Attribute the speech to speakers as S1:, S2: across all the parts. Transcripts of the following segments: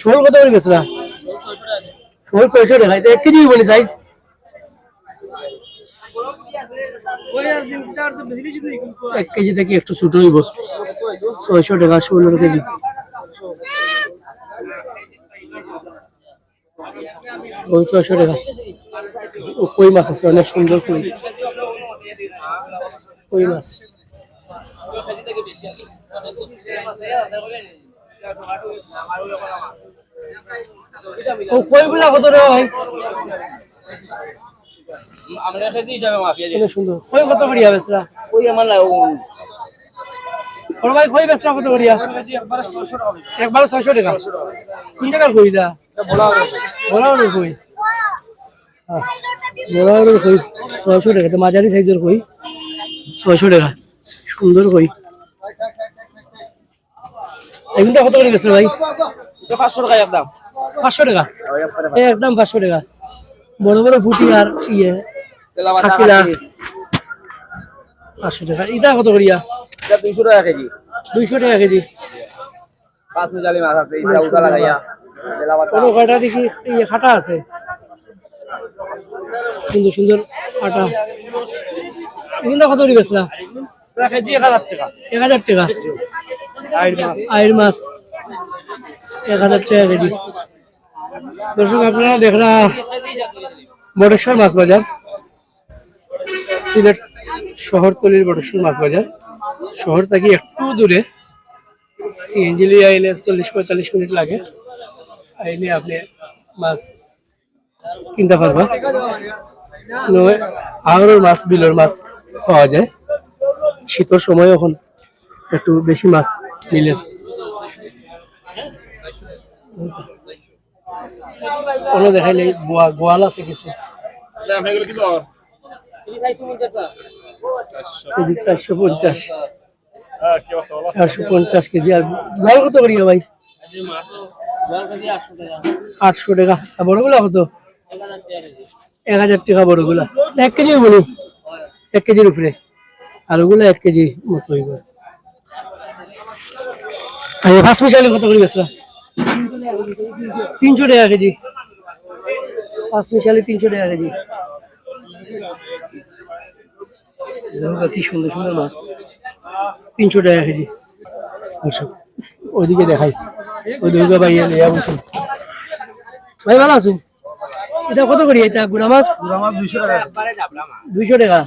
S1: শোল কত করে গেছিল শোল ছয়শো টাকা। এক কেজি বলি সাইজ এক কেজি থেকে একটু ছোট হইব। ছয়শো টাকা ষোলো কেজি। ছয়শো টাকা। কই মাছ আছে? অনেক সুন্দর কই। কই মাছ? ও কইগুলা কত টাকা ভাই?
S2: আমরা খেয়েছি হিসাবে মাফিয়া
S1: অনেক সুন্দর। কই কত করিয়া বেচরা
S2: ওই আমার না
S1: বড় ভাই কই বেচরা কত করিয়া একবার ছয়শো টাকা কোন জায়গার কই দা কই? কই? ছয়শো টাকা। তো মাঝারি সাইজের কই? ছয়শো টাকা। সুন্দর কই। এগুলো কত করে গেছিল ভাই?
S2: পাঁচশো টাকা একদম।
S1: পাঁচশো টাকা? একদম পাঁচশো টাকা। বড় বড় ফুটি আর ইয়ে পাঁচশো টাকা। এটা কত করিয়া?
S2: দুইশো টাকা কেজি।
S1: দুইশো টাকা কেজি।
S2: পাঁচ মিজালি মাছ আছে ইটা উতা লাগাইয়া।
S1: কোনো কয়টা দেখি ইয়ে খাটা আছে। সুন্দর সুন্দর আটা এগুলো কত করে বেচলা
S2: কেজি এক হাজার টাকা।
S1: এক হাজার টাকা। আয়ের মাছ। এক হাজার টাকা কেজি দর্শক আপনারা দেখরা বটেশ্বর মাছ বাজার। সিলেট শহরতলির বটেশ্বর মাছ বাজার। শহর থেকে একটু দূরে। সিএনজি লিয়ে আইলে চল্লিশ পঁয়তাল্লিশ মিনিট লাগে। আইলে আপনি মাছ কিনতে পারবা। নয় আহরের মাছ বিলের মাছ পাওয়া যায়। শীতের সময় এখন একটু বেশি মাছ মিলের কোনো দেখাইলে গোয়া, গোয়াল আছে কিছু? কেজি চারশো পঞ্চাশ। চারশো পঞ্চাশ কেজি। আর গোয়াল কত করি ভাই? আটশো টাকা। আর বড়গুলা কত? এক হাজার টাকা বড়গুলা। এক কেজি বলি এক কেজির উপরে। আর ওগুলো এক কেজি মতো হইব। ফার্স্ট মিশালি কত করে গেছিল তিনশো টাকা কেজি। পাঁচ মিশালি তিনশো টাকা কেজি। কি সুন্দর সুন্দর মাছ। তিনশো টাকা কেজি। ওইদিকে দেখাই। ওইদিকে ভাই লিয়া বলছেন। ভাই ভালো আছেন? এটা কত করি? এটা গুড়া মাছ?
S2: আমার দুইশো টাকা?
S1: দুইশো টাকা।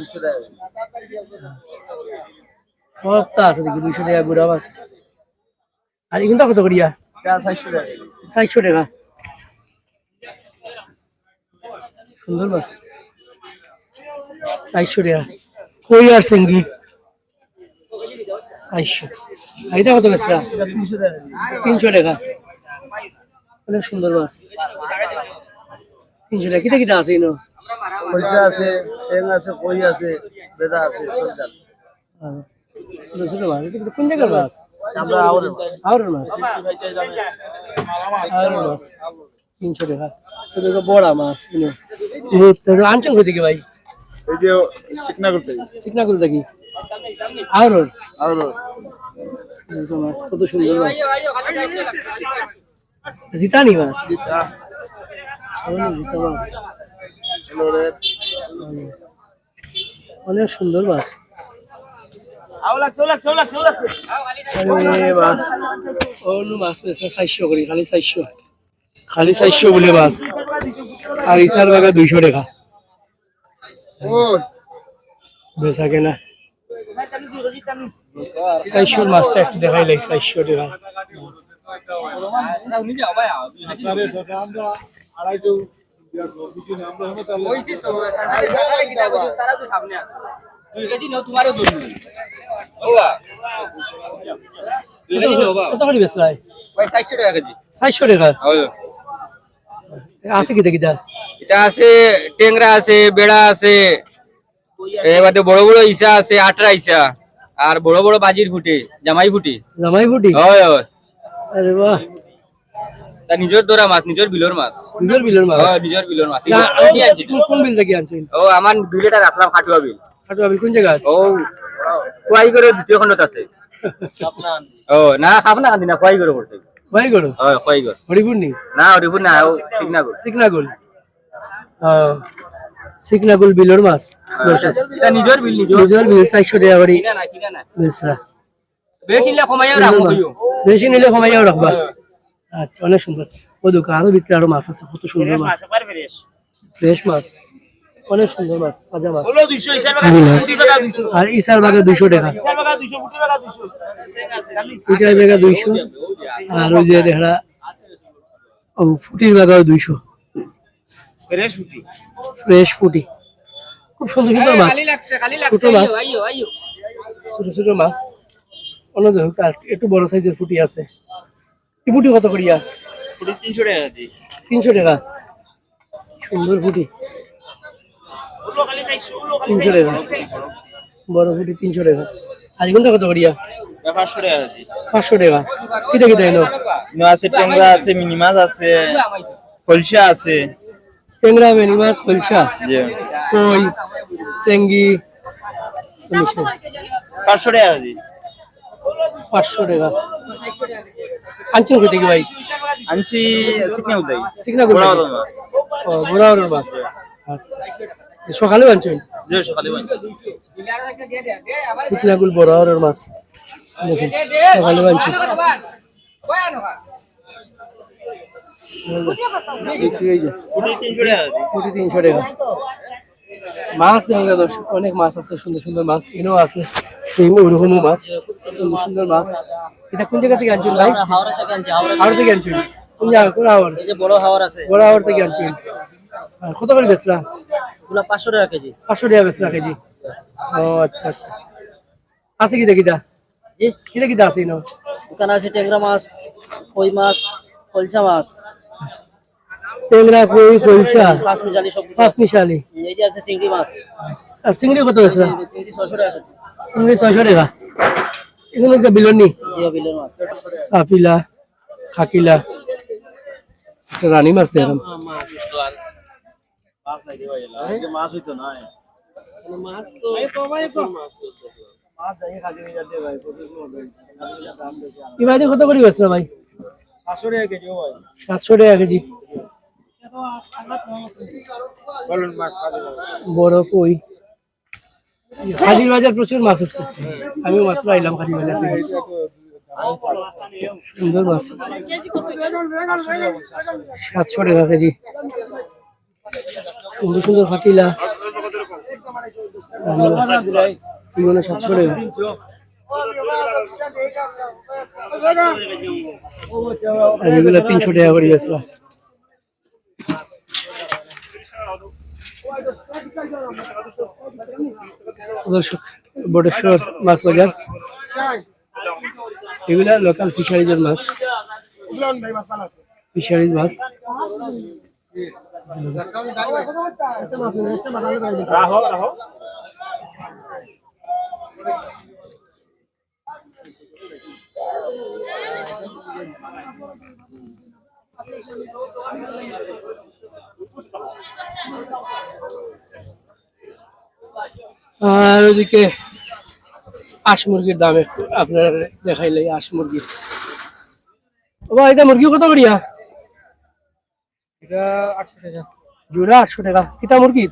S1: সবটা আছে দেখি দুইশো টাকা গুড়া মাছ আর এগুলো কত করিয়া?
S2: চারশো টাকা।
S1: চারশো টাকা। সুন্দর মাছ। চারশো টাকা। কই আর সিঙ্গি চারশো। এটা কত বেচরা?
S2: তিনশো টাকা।
S1: তিনশো টাকা। অনেক সুন্দর মাছ। তিনশো টাকা। কিতা কিতা আছে ইনো
S2: আছে সেং আছে কই আছে বেদা আছে সব জাত।
S1: আহ, ছোট ছোট মাছ। এটা কিন্তু কোন জায়গার মাছ?
S2: আমরা
S1: আউরের মাছ। আউরের মাছ? তিনশো টাকা এটা তো বড়া মাছ ইনো। আনছেন কই থেকে ভাই?
S2: এই যে
S1: আউরের মাছ কত সুন্দর মাছ। জিতানি মাছ? অনেক জিতা মাছ। অনেক সুন্দর মাছ। মাছ খালি চারশো খালি চারশো বলে মাছ আর ইসার বাগা টাকা বেচা কেনা চারশোর মাছটা একটু দেখাই লাগে চারশো টাকা কত করে বেচলাই চারশো টাকা আছে কিতা কিতা
S3: এটা আছে টেংরা আছে বেড়া আছে এবারে বড় বড় ইসা আছে আটরা ইসা আর বড় বড় বাজির ফুটে জামাই ফুটে।
S1: জামাই ফুটি?
S3: হয় হয়।
S1: আরে বাহ।
S3: তা নিজের দরা মাছ নিজের বিলর মাছ।
S1: নিজের বিলের মাছ?
S3: হয় নিজের বিলর মাছ।
S1: কোন- কোন বিল থেকে আনছেন?
S3: ও আমার বিলেটা রাখলাম খাটুয়া বিল।
S1: খাটুয়া বিল কোন জায়গা
S3: ও কুয়াই করে দ্বিতীয় খণ্ডত আছে। ও না খাব কান্দি না খোয়াই করে পড়ছে।
S1: ভাই গরু
S3: হয় খোয়াই কর
S1: হরিপুর নি
S3: না হরিপুর না ও ঠিক না কর
S1: সিকনাগুল সিকনাগুল বিলর মাছ?
S3: এটা নিজের বিল নিজের।
S1: নিজের বিল টাকা করে।
S3: না না। বেশি কমাইও
S1: নিলে কমাইয়াও রাখবা। আচ্ছা অনেক সুন্দর। ও দোকান আরও ভিতরে আরও মাছ আছে কত সুন্দর মাছ। ফ্রেশ মাছ। অনেক সুন্দর মাছ তাজা মাছ। আর ইসার বাগে দুইশো টাকা। ইটার বাগে দুইশো। আর ওই যে দেখা ও ফুটির বাগাও দুইশো। ফ্রেশ ফুটি। খুব সুন্দর সুন্দর মাছ। ছোট মাছ। ছোট ছোট মাছ। অন্য দেখো আর একটু বড় সাইজের ফুটি আছে। এই ফুটি কত করিয়া? তিনশো টাকা। সুন্দর ফুটি। তিনশো টাকা। বড় ফুটি তিনশো টাকা। আর এগুলো কত করিয়া? পাঁচশো টাকা কিতা কিতা এনো?
S2: আছে ট্যাংরা আছে মিনি মাছ আছে ফলসা আছে।
S1: ট্যাংরা বেনি মাছ খলসা
S2: যে
S1: কই চেঙ্গি
S2: পাঁচশো টাকা কেজি।
S1: পাঁচশো টাকা। আনছেন কোথা থেকে ভাই?
S2: আনছি চিকনা উদাই
S1: গুলো ও বড় মাছ। আচ্ছা। সকালে আনছেন
S2: যে সকালে বানি
S1: সিকনাগুল বড় মাছ। দেখুন সকালে আনছেন
S2: তিনশো টাকা
S1: মাছ দেখা অনেক মাছ আছে সুন্দর সুন্দর মাছ এনেও আছে সেম ওরকমও মাছ সুন্দর সুন্দর মাছ। এটা কোন জায়গা থেকে আনছেন ভাই?
S4: হাওড়া থেকে আনছি হাওড়া
S1: হাওড়া থেকে আনছেন। কোন জায়গা কোন হাওড়?
S4: বড় হাওড় আছে।
S1: বড় হাওড় থেকে আনছেন। কত করে বেচলা?
S4: ওগুলা পাঁচশো টাকা কেজি।
S1: পাঁচশো টাকা বেচলা কেজি? ও আচ্ছা আচ্ছা। আছে কিটা কিটা
S4: জি।
S1: কিটা কিটা আছে
S4: এখানে আছে ট্যাংরা মাছ কই মাছ কলসা মাছ।
S1: ট্যাংরা কই কলচা
S4: পাঁচ মিশালি সব
S1: পাঁচ মিশালি
S4: এই যে আছে চিংড়ি মাছ।
S1: আর চিংড়ি কত
S4: যে চিংড়ি ছশো টাকা কেজি।
S1: চিংড়ি ছয়শো টাকা? এগুলো যে বিলনি?
S4: জি বিলের মাছ।
S1: সাপিলা খাকিলা। একটা রানী মাছ দেখলাম
S2: মাছ হইতো না
S1: এবার কত করে ভাই? সাতশো টাকা কেজি বড় কই বাজার প্রচুর মাছ উঠছে আমিও মাত্র আইলাম হাজির বাজার থেকে। সুন্দর মাছ। সাতশো টাকা কেজি। সুন্দর সুন্দর ফাটিলা এগুলো সাতশো টাকা আর এগুলো তিনশো টাকা করে দর্শক বটেশ্বর মাছ বাজার। এগুলা লোকাল ফিশারিজের মাছ। ফিশারিজ মাছ। আর ওদিকে হাঁস মুরগির দাম একটু আপনার দেখাইলে হাঁস মুরগি। ও ভাই মুরগি কত করিয়া?
S4: এটা আটশো টাকা।
S1: জোড়া আটশো টাকা। কিতা মুরগি?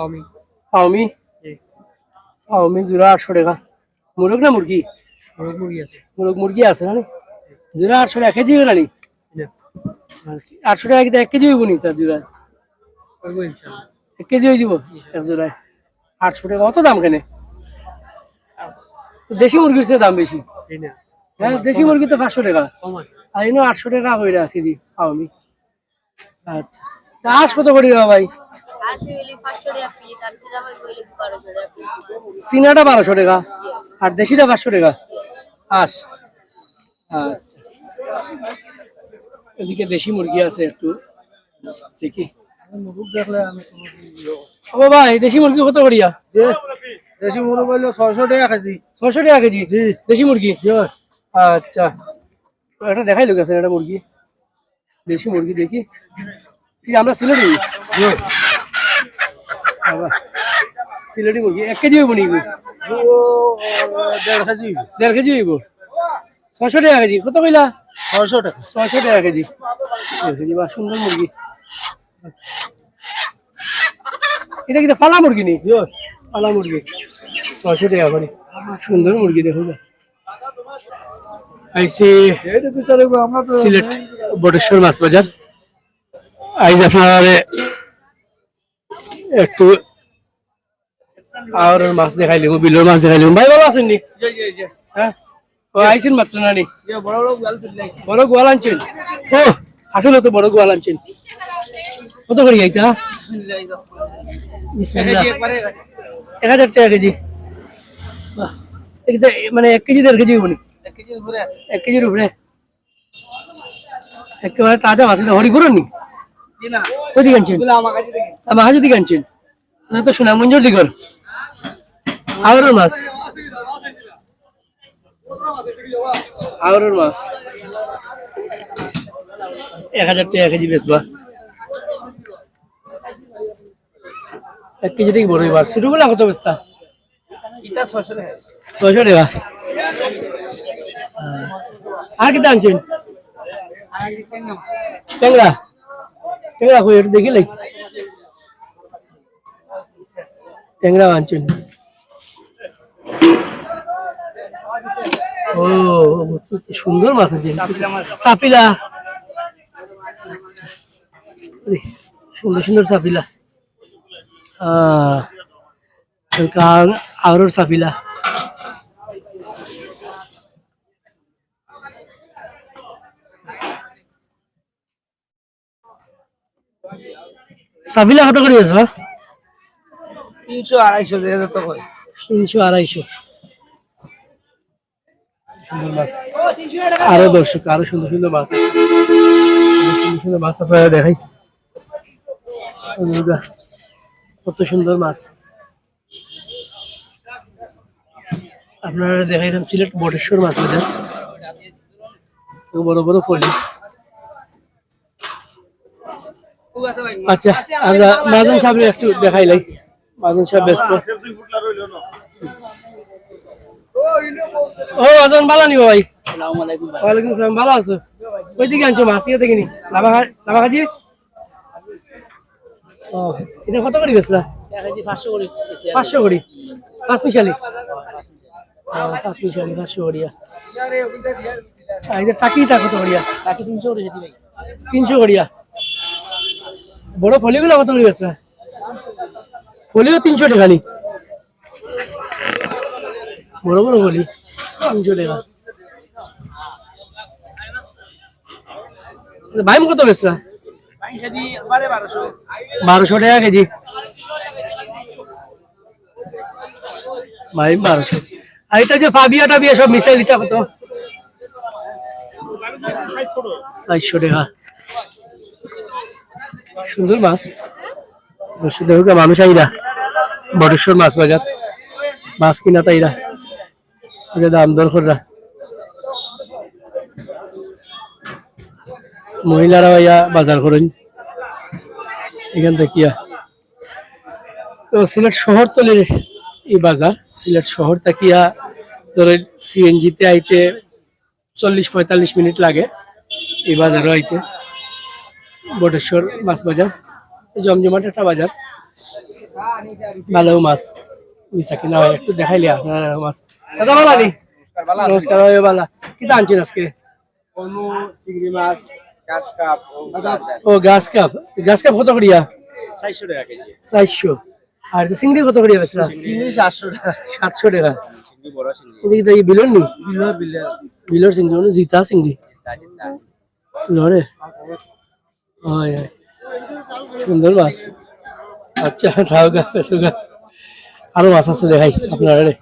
S4: আমি
S1: পাওমি। পাওমি? জোড়া আটশো টাকা। মুরগ না মুরগি?
S4: মুরগি আছে।
S1: মুরগ মুরগি আছে না? জোড়া আটশো টাকা। কেজি না নি? আটশো টাকা কিন্তু এক কেজি হইব নি তার জোড়ায়? এক কেজি হয়ে যাব এক জোড়ায়। আটশো টাকা। অত দাম কেন? দেশি মুরগির চেয়ে দাম বেশি। হ্যাঁ দেশি মুরগি তো পাঁচশো টাকা। আর এনে আটশো টাকা কইরা কেজি পাও আমি আচ্ছা। তা হাঁস কত করি দেওয়া ভাই? সিনাটা বারোশো টাকা আর দেশিটা পাঁচশো টাকা? হাঁস আচ্ছা। এদিকে দেশি মুরগি আছে একটু। দেখি। ও ভাই দেশি মুরগি কত করিয়া?
S2: দেশি মুরগ ছয়শো টাকা কেজি।
S1: ছয়শো টাকা কেজি? দেশি মুরগি? আচ্ছা। এটা দেখাই লোক আছে এটা মুরগি। দেশি মুরগি দেখি। কি আমরা সিলেটি সিলেটি মুরগি এক কেজি হইব নাকি?
S2: দেড় কেজি
S1: দেড় কেজি হইব? ছয়শো টাকা কেজি। কত কইলা?
S2: ছয়শো টাকা।
S1: ছয়শো টাকা কেজি। কেজি বা সুন্দর মুরগি। এটা কিন্তু ফালা মুরগি নেই ফালা মুরগি। ছয়শো টাকা করে। সুন্দর মুরগি দেখো। না আইসি সিলেট বটেশ্বর মাছ বাজার আইজ আপনার একটু আর মাছ দেখাইলিম বিলের মাছ দেখাইলিম ভাই ভালো আছেন নি? হ্যাঁ? ও আইছেন মাত্র না নি? বড় গোয়াল আনছেন? ও আসলে তো বড় গোয়াল আনছেন। কত করে বিসমিল্লাহ। এক হাজার টাকা কেজি। মানে এক কেজি দেড় কেজি হবনি এক কেজির উপরে একেবারে তাজা মাছ এটা হরিপুরের নি? ওইদিকে আনছেন? আমার হাজার দিকে আনছেন? না তো সুনামগঞ্জের দিকর আওয়ারের মাছ। মাছ। এক হাজার টাকা কেজি বেচবা। এক কেজি থেকে বড় এবার। ছোটগুলা কত বেচতা? ছয়শো টাকা। আর কি আনছেন ট্যাংরা। ট্যাংরা কই? একটু দেখি লাই। ট্যাংরা আনছেন। ও সুন্দর মাছ আছে। সাপিলা। সুন্দর সুন্দর সাপিলা। আহ আর সাপিলা। সাপিলা কত করে আছে বা
S2: তিনশো আড়াইশো দিয়ে যেত কই
S1: তিনশো আড়াইশো। সুন্দর মাছ। আরও দর্শক আরও সুন্দর সুন্দর মাছ সুন্দর সুন্দর মাছ আপনারা দেখাই। কত সুন্দর মাছ। আপনারা দেখাইলাম সিলেট বটেশ্বর মাছ বাজার বড় বড় পলি। আচ্ছা আমরা মাজন সাহেব একটু দেখাইলাই মাজন সাহেব ব্যস্ত। ও আজন ভালো নি ভাই।
S4: আসসালামু আলাইকুম ভাই।
S1: ওয়ালাইকুম আসসালাম ভালো আছো? ওই দিকে আনছো মাছ ইয়ে দেখিনি। লাভা লাভা ও এটা কত করে
S4: কেজি পাঁচশো করে
S1: পাঁচশো পাঁচ মিশালি পাঁচ মিশালি পাঁচশো করিয়া। এই যে টাকি তা কত করিয়া?
S4: বাকি তিনশো করে
S1: তিনশো করিয়া। বড় ফলিগুলো কত করে বেচলা ফলিও তিনশো টাকা নি বড় বড় ফলি, তিনশো টাকা। বাইম কত বেচলা? বারোশো টাকা কেজি। ভাই, বারোশো। আর এটা যে ফাবিয়া টাবিয়া সব মিশাই দিতে কত চারশো টাকা। সুন্দর মাছ। বসে দেখো মানুষ আইরা। বটেশ্বর মাছ বাজার। মাছ কিনা তাইরা দাম দর কররা মহিলারা ভাইয়া বাজার করেন। এখান থেকে ইয়া। তো সিলেট শহর তলের এই বাজার। সিলেট শহর তাকিয়া ধরেন সিএনজিতে আইতে চল্লিশ পঁয়তাল্লিশ মিনিট লাগে। এই বাজারও আইতে। বটেশ্বর মাছ বাজার জমজমাট একটা বাজার। ভালো মাছ মিশা কিনা হয় একটু দেখাইলে আপনার মাছ। দাদা ভালো নি নমস্কার হয় ভালো। কি আনছেন আজকে?
S2: চিংড়ি মাছ
S1: ও গাছ কাপ। গাছ কাপ কত করিয়া?
S2: চারশো টাকা কেজি।
S1: চারশো। আর চিংড়ি কত
S2: চিংড়ি সাতশো টাকা।
S1: সাতশো টাকা।
S2: চিংড়ি বড় চিংড়ি।
S1: এদিকে তো বিলর নি?
S2: বিলো বিলে
S1: বিলর চিংড়ি জিতা চিংড়ি। লরে সুন্দর মাছ আচ্ছা পেছো গা আরও মাছ আছে দেখাই আপনারা